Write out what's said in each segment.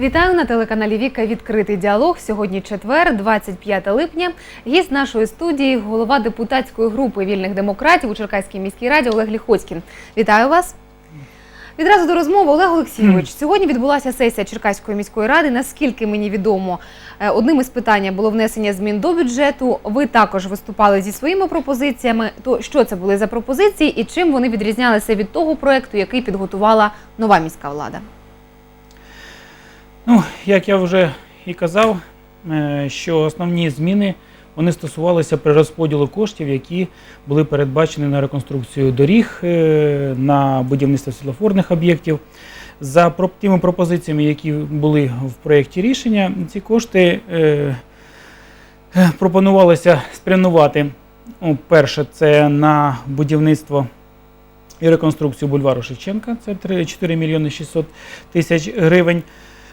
Вітаю на телеканалі Віка. Відкритий діалог. Сьогодні четвер, 25 липня. Гість нашої студії, голова депутатської групи вільних демократів у Черкаській міській раді Олег Ліхоцькін. Вітаю вас. Відразу до розмови Олег Олексійович. Сьогодні відбулася сесія Черкаської міської ради. Наскільки мені відомо, е, одним із питань було внесення змін до бюджету. Ви також виступали зі своїми пропозиціями. То що це були за пропозиції і чим вони відрізнялися від того проекту, який підготувала нова міська влада? Ну, як я вже і казав, е, що основні зміни вони стосувалися перерозподілу коштів, які були передбачені на реконструкцію доріг, е, на будівництво світлофорних об'єктів. За тими пропозиціями, які були в проєкті рішення, ці кошти е, пропонувалося спрямувати. Ну, перше, це на будівництво і реконструкцію бульвару Шевченка, це 4 мільйони 600 тисяч гривень.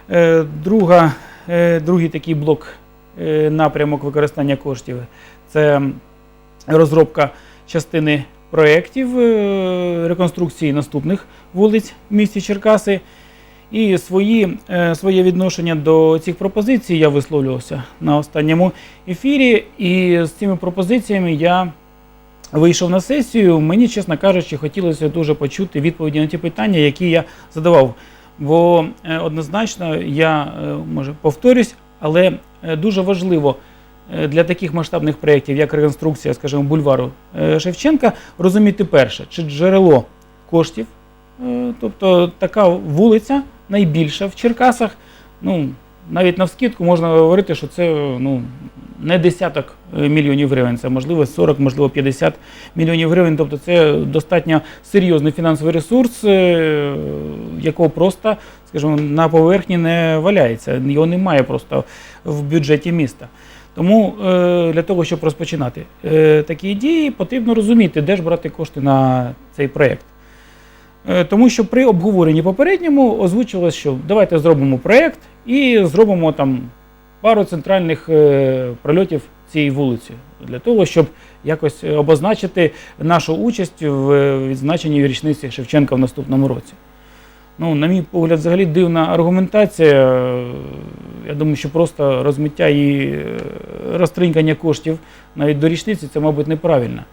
Е, Друга, е, другий такий блок е, напрямок використання коштів це розробка частини проєктів реконструкції наступних вулиць в місті Черкаси. І свої, своє відношення до цих пропозицій я висловлювався на останньому ефірі. І з цими пропозиціями я вийшов на сесію. Мені, чесно кажучи, хотілося дуже почути відповіді на ті питання, які я задавав. Бо е, однозначно я е, може повторюсь, але е, дуже важливо для таких масштабних проєктів, як реконструкція, скажімо, бульвару Шевченка, розуміти перше, чи джерело коштів, тобто така вулиця найбільша в Черкасах. Ну, навіть навскидку можна говорити, що це ну, не десяток е, мільйонів гривень, це можливо 40, можливо 50 мільйонів гривень. Тобто це достатньо серйозний фінансовий ресурс, е, якого просто, скажімо, на поверхні не валяється. Його немає просто в бюджеті міста. Тому е, для того, щоб розпочинати такі дії, потрібно розуміти, де ж брати кошти на цей проєкт. Е, Тому що при обговоренні попередньому озвучилось, що давайте зробимо проєкт і зробимо там пару центральних е, прольотів цієї вулиці для того, щоб якось обозначити нашу участь в е, відзначенні річниці Шевченка в наступному році. Ну, на мій погляд, взагалі дивна аргументація. Е, Я думаю, що просто розмиття і е, розтринькання коштів навіть до річниці це, мабуть, неправильно.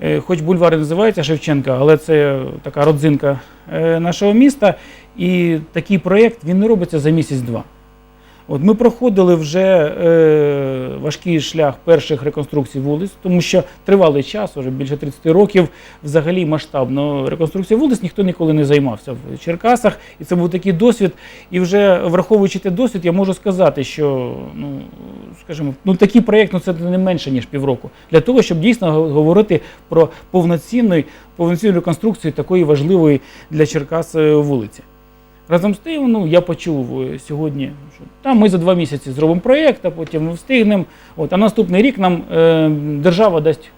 Е, Хоч бульвар і називається Шевченка, але це така родзинка е, нашого міста. І такий проєкт він не робиться за місяць-два. От ми проходили вже е, важкий шлях перших реконструкцій вулиць, тому що тривалий час, вже більше 30 років, взагалі масштабно реконструкція вулиць ніхто ніколи не займався в Черкасах. І це був такий досвід. І вже враховуючи той досвід, я можу сказати, що ну, скажімо, ну такий проєкт ну, це не менше ніж півроку. Для того, щоб дійсно го- говорити про повноцінну, повноцінну реконструкцію такої важливої для Черкас е, вулиці. Разом з тим, ну я почув е, сьогодні, що там ми за два місяці зробимо проєкт, а потім ми встигнемо. От, а наступний рік нам е, держава дасть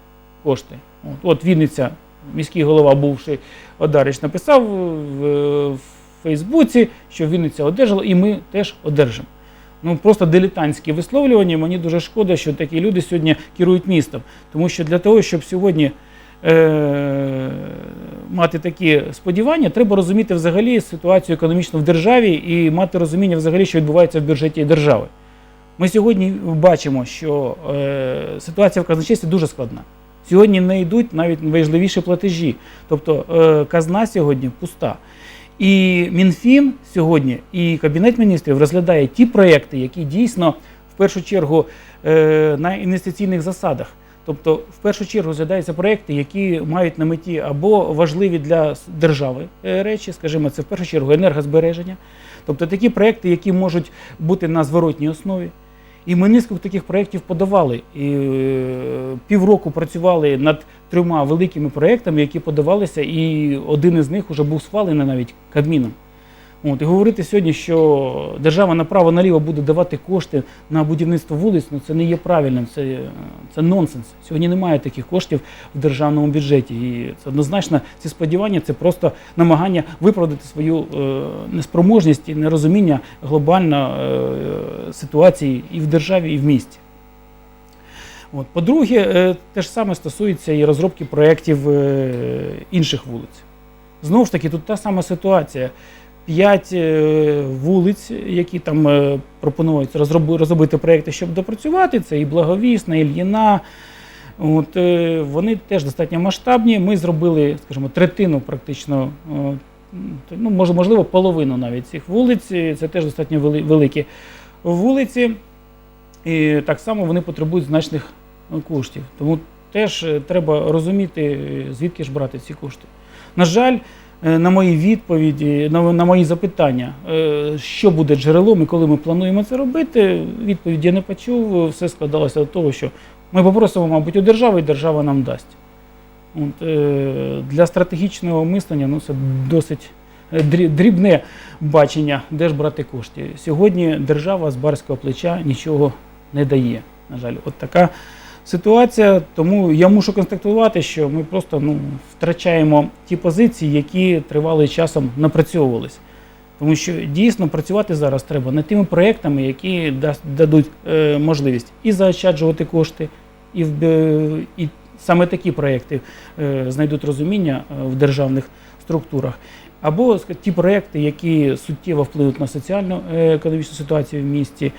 кошти. От, от Вінниця, міський голова, бувший Одарич, написав в, в Фейсбуці, що Вінниця одержала, і ми теж одержимо. Ну просто дилетантські висловлювання. Мені дуже шкода, що такі люди сьогодні керують містом. Тому що для того, щоб сьогодні е, мати такі сподівання, треба розуміти взагалі ситуацію економічну в державі і мати розуміння взагалі, що відбувається в бюджеті держави. Ми сьогодні бачимо, що е, ситуація в казначействі дуже складна. Сьогодні не йдуть навіть важливіші платежі. Тобто е, казна сьогодні пуста. І Мінфін сьогодні і Кабінет міністрів розглядає ті проекти, які дійсно в першу чергу е, на інвестиційних засадах. Тобто, в першу чергу розглядаються проекти, які мають на меті або важливі для держави е, речі, скажімо, це в першу чергу енергозбереження, тобто такі проекти, які можуть бути на зворотній основі. І ми низку таких проєктів подавали. І е, півроку працювали над трьома великими проєктами, які подавалися, і один із них вже був схвалений навіть Кабміном. От, і говорити сьогодні, що держава направо-наліво буде давати кошти на будівництво вулиць, ну це не є правильним, це, це нонсенс. Сьогодні немає таких коштів в державному бюджеті. І це однозначно ці сподівання це просто намагання виправдати свою е, неспроможність і нерозуміння глобально е, ситуації і в державі, і в місті. От. По-друге, е, те ж саме стосується і розробки проєктів е, інших вулиць. Знову ж таки, тут та сама ситуація. 5 вулиць, які там е, пропонують розробити проекти, щоб допрацювати. Це і Благовісна, і Ільїна. От, е, вони теж достатньо масштабні. Ми зробили, скажімо, третину практично, е, ну, можливо, половину навіть цих вулиць. Е, Це теж достатньо великі вулиці. І так само вони потребують значних е, коштів. Тому теж е, треба розуміти, е, звідки ж брати ці кошти. На жаль, е, на мої відповіді, на, на мої запитання, е, що буде джерелом і коли ми плануємо це робити, відповіді я не почув. Все складалося до того, що ми попросимо, мабуть, у держави, і держава нам дасть. От, е, для стратегічного мислення ну, це досить е, дрібне бачення, де ж брати кошти. Сьогодні держава з барського плеча нічого не дає. На жаль, от така ситуація. Тому я мушу констатувати, що ми просто ну, втрачаємо ті позиції, які тривалий часом напрацьовувались. Тому що дійсно працювати зараз треба над тими проектами, які дадуть е, можливість і заощаджувати кошти, і, бе- і саме такі проекти е, знайдуть розуміння е, в державних структурах. Або ті проекти, які суттєво вплинуть на соціальну е, економічну ситуацію в місті.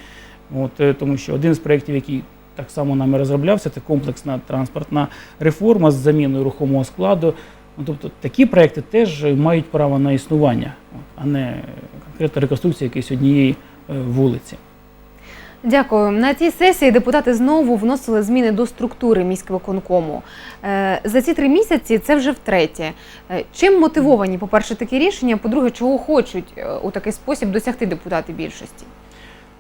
От, е, тому що один з проєктів, який так само нами розроблявся, це комплексна транспортна реформа з заміною рухомого складу. Ну, тобто такі проекти теж мають право на існування, а не конкретна реконструкція якоїсь однієї е, вулиці. Дякую. На цій сесії депутати знову вносили зміни до структури міськвиконкому. Е, За ці три місяці це вже втретє. Е, Чим мотивовані, по-перше, такі рішення? По-друге, чого хочуть у такий спосіб досягти депутати більшості?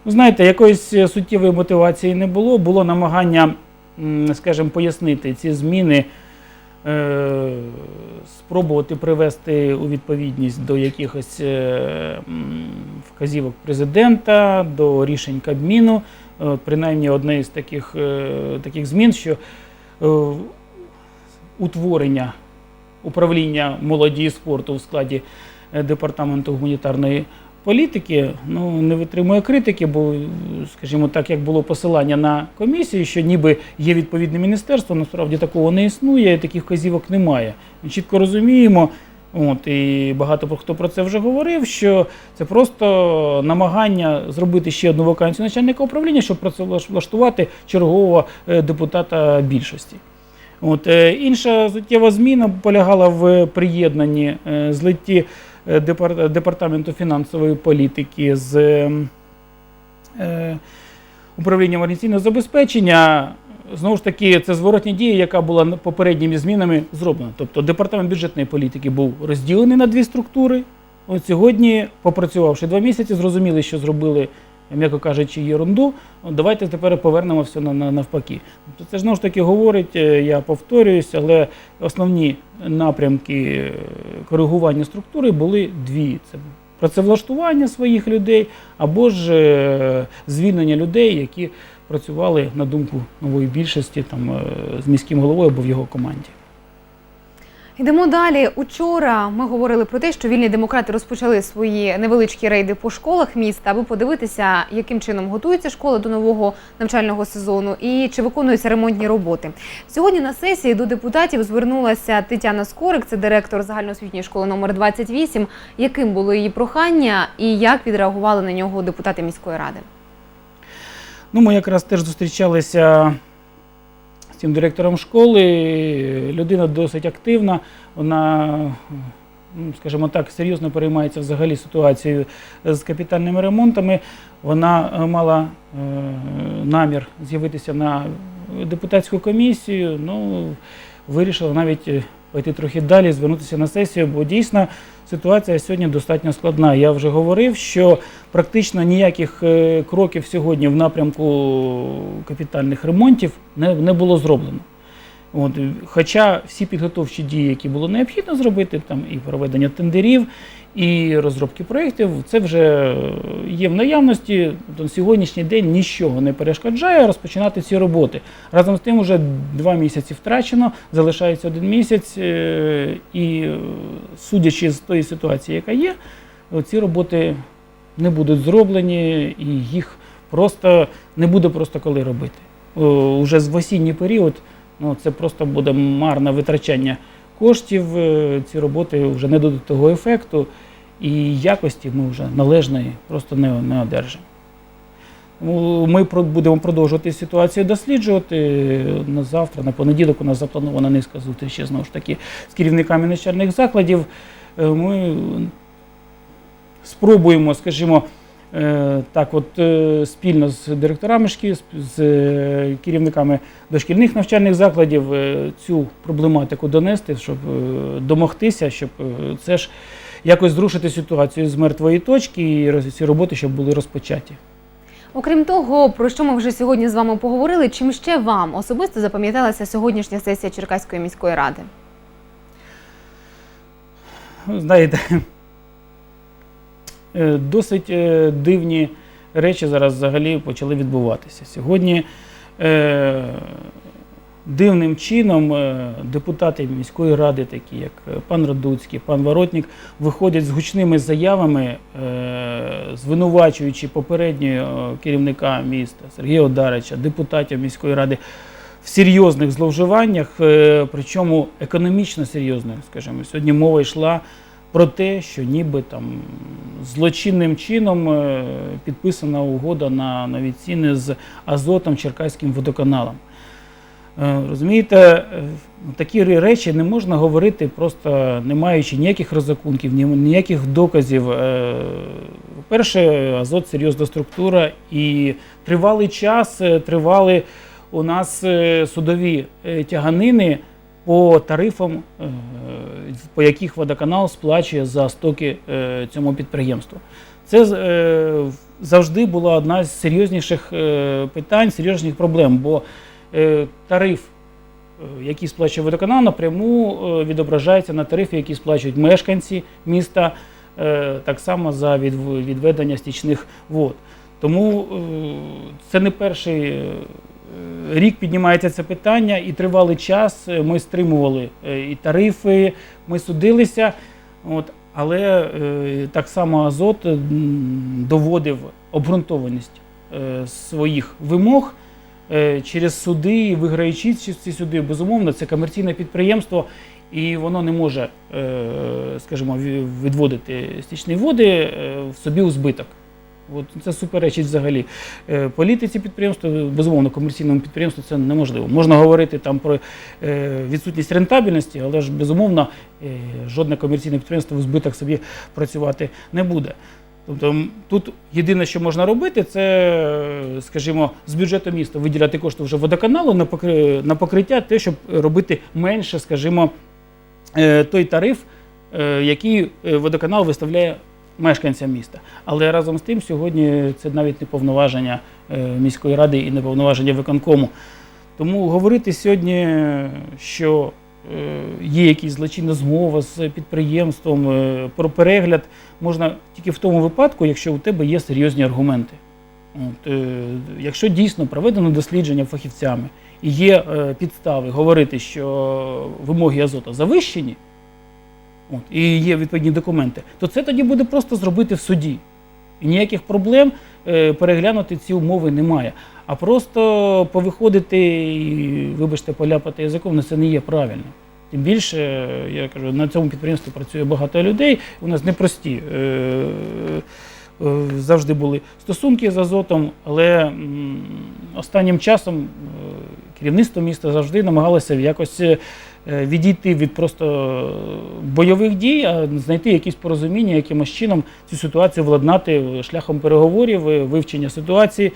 Знаєте, якоїсь е, суттєвої мотивації не було. Було намагання, скажімо, пояснити ці зміни, е, спробувати привести у відповідність до якихось е, вказівок президента, до рішень Кабміну. Принаймні, одне із таких, таких змін, що утворення управління молоді і спорту в складі департаменту гуманітарної політики ну, не витримує критики, бо, скажімо так, як було посилання на комісію, що ніби є відповідне міністерство, насправді такого не існує, таких вказівок немає. Ми чітко розуміємо. От, і багато хто про це вже говорив, що це просто намагання зробити ще одну вакансію начальника управління, щоб працевлаштувати чергового е, депутата більшості. От, е, інша суттєва зміна полягала в приєднанні е, злитті департаменту фінансової політики з е, управлінням організаційного забезпечення. Знову ж таки, це зворотня дія, яка була попередніми змінами зроблена. Тобто департамент бюджетної політики був розділений на дві структури. От сьогодні, попрацювавши два місяці, зрозуміли, що зробили, м'яко кажучи, єрунду. Давайте тепер повернемо на, на, навпаки. Тобто це ж знову ж таки говорить, е, я повторююсь, але основні напрямки е, коригування структури були дві: це працевлаштування своїх людей або ж е, звільнення людей, які працювали на думку нової більшості там з міським головою або в його команді. Йдемо далі. Учора ми говорили про те, що вільні демократи розпочали свої невеличкі рейди по школах міста, аби подивитися, яким чином готується школа до нового навчального сезону і чи виконуються ремонтні роботи. Сьогодні на сесії до депутатів звернулася Тетяна Скорик, це директор загальноосвітньої школи номер 28. Яким було її прохання і як відреагували на нього депутати міської ради? Ну, ми якраз теж зустрічалися цим директором школи. Людина досить активна. Вона, ну, скажімо так, серйозно переймається взагалі ситуацією з капітальними ремонтами. Вона е, мала е, намір з'явитися на депутатську комісію. Ну, вирішила навіть е, пойти трохи далі, звернутися на сесію, бо дійсно ситуація сьогодні достатньо складна. Я вже говорив, що практично ніяких е, кроків сьогодні в напрямку капітальних ремонтів не, не було зроблено. От, е, хоча всі підготовчі дії, які було необхідно зробити, там і проведення тендерів, і розробки проєктів, це вже е, є в наявності. Тобто на сьогоднішній день нічого не перешкоджає розпочинати ці роботи. Разом з тим, вже два місяці втрачено, залишається один місяць, е, і судячи з тої ситуації, яка є, ці роботи не будуть зроблені, і їх просто не буде просто коли робити. Уже в осінній період ну, це просто буде марне витрачання коштів. е, Ці роботи вже не дадуть того ефекту. і якості ми вже належної просто не, не одержимо. Ми будемо продовжувати ситуацію досліджувати. На завтра, на понеділок, у нас запланована низка зустрічей знову ж таки з керівниками навчальних закладів. Е, Ми спробуємо, скажімо, так, от е, спільно з директорами шкіл, з- е, керівниками дошкільних навчальних закладів е, цю проблематику донести, щоб е, домогтися, щоб е, це ж якось зрушити ситуацію з мертвої точки і ці роботи, щоб були розпочаті. Окрім того, про що ми вже сьогодні з вами поговорили, чим ще вам особисто запам'яталася сьогоднішня сесія Черкаської міської ради? Знаєте, е, досить е, дивні речі зараз взагалі почали відбуватися. Сьогодні е, дивним чином е, депутати міської ради, такі як е, пан Радуцький, пан Воротнік, виходять з гучними заявами, е, звинувачуючи попереднього керівника міста Сергія Одарича, депутатів міської ради в серйозних зловживаннях, е, причому економічно серйозних, скажімо. Сьогодні мова йшла про те, що ніби там злочинним чином е, підписана угода на нові ціни з Азотом Черкаським водоканалом. Е, Розумієте, е, такі речі не можна говорити, просто не маючи ніяких розрахунків, ніяких доказів. По-перше, Азот серйозна структура і тривалий час тривали у нас судові тяганини по тарифам, е, по яких водоканал сплачує за стоки е, цьому підприємству. Це е, завжди була одна з серйозніших питань, серйозних проблем, бо тариф, який сплачує водоканал, напряму відображається на тарифі, які сплачують мешканці міста, так само за відведення стічних вод. Тому це не перший рік піднімається це питання, і тривалий час е, ми стримували е, і тарифи, ми судилися. От, але е, так само Азот доводив обґрунтованість своїх вимог через суди, і виграючи ці суди, безумовно, це комерційне підприємство, і воно не може, скажімо, відводити стічні води в собі у збиток. От це суперечить взагалі е, політиці підприємства. Безумовно, комерційному підприємству це неможливо. Можна говорити там про е, відсутність рентабельності, але ж безумовно е, жодне комерційне підприємство в збиток собі працювати не буде. Тобто тут єдине, що можна робити, це, скажімо, з бюджету міста виділяти кошти вже водоканалу на покриття, те, щоб робити менше, скажімо, той тариф, який водоканал виставляє мешканцям міста. Але разом з тим сьогодні це навіть не повноваження е, міської ради і не повноваження виконкому. Тому говорити сьогодні, що е, є якісь злочинна змова з підприємством е, про перегляд можна тільки в тому випадку, якщо у тебе є серйозні аргументи. От, якщо дійсно проведено дослідження фахівцями і є підстави говорити, що вимоги азота завищені, от, і є відповідні документи, то це тоді буде просто зробити в суді. І ніяких проблем е, переглянути ці умови немає. А просто повиходити і, вибачте, поляпати язиком, ну, це не є правильно. Тим більше, е, я кажу, на цьому підприємстві працює багато людей, у нас непрості. Е, е, завжди були стосунки з азотом, але м, останнім часом е, керівництво міста завжди намагалося якось е, відійти від просто бойових дій, а знайти якісь порозуміння, якимось чином цю ситуацію владнати шляхом переговорів, е, вивчення ситуації.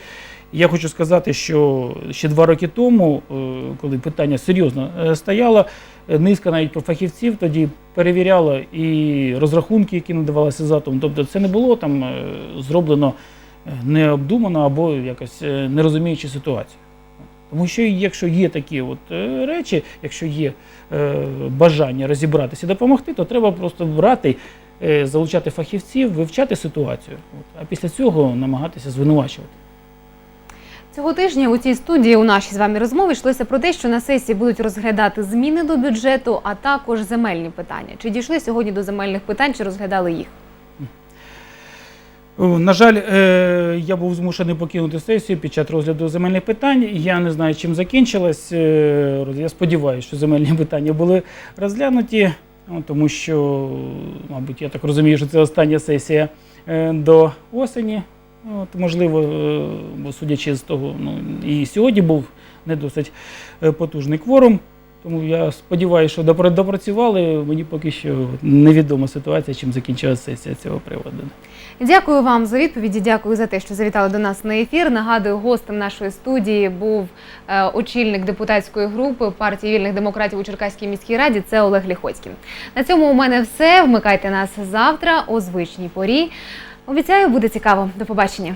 Я хочу сказати, що ще два роки тому, е, коли питання серйозно е, стояло, е, низка навіть фахівців тоді перевіряла і розрахунки, які надавалися затом. Тобто це не було там е, зроблено е, необдумано або якось е, не розуміючи ситуацію. Тому що якщо є такі от е, речі, якщо є е, бажання розібратися і допомогти, то треба просто брати, е, залучати фахівців, вивчати ситуацію, а після цього намагатися звинувачувати. Цього тижня у цій студії у нашій з вами розмові йшлося про те, що на сесії будуть розглядати зміни до бюджету, а також земельні питання. Чи дійшли сьогодні до земельних питань, чи розглядали їх? На жаль, е, я був змушений покинути сесію під час розгляду земельних питань. Я не знаю, чим закінчилось. Е, Я сподіваюся, що земельні питання були розглянуті. Ну, тому що, мабуть, я так розумію, що це остання сесія е, до осені. От, можливо, бо судячи з того, ну і сьогодні був не досить потужний кворум. Тому я сподіваюся, що допра- допрацювали. Мені поки що невідома ситуація, чим закінчилася сесія цього приводу. Дякую вам за відповіді. Дякую за те, що завітали до нас на ефір. Нагадую, гостем нашої студії був е, очільник депутатської групи партії вільних демократів у Черкаській міській раді. Це Олег Ліхоцький. На цьому у мене все. Вмикайте нас завтра о звичній порі. Обіцяю, буде цікаво. До побачення.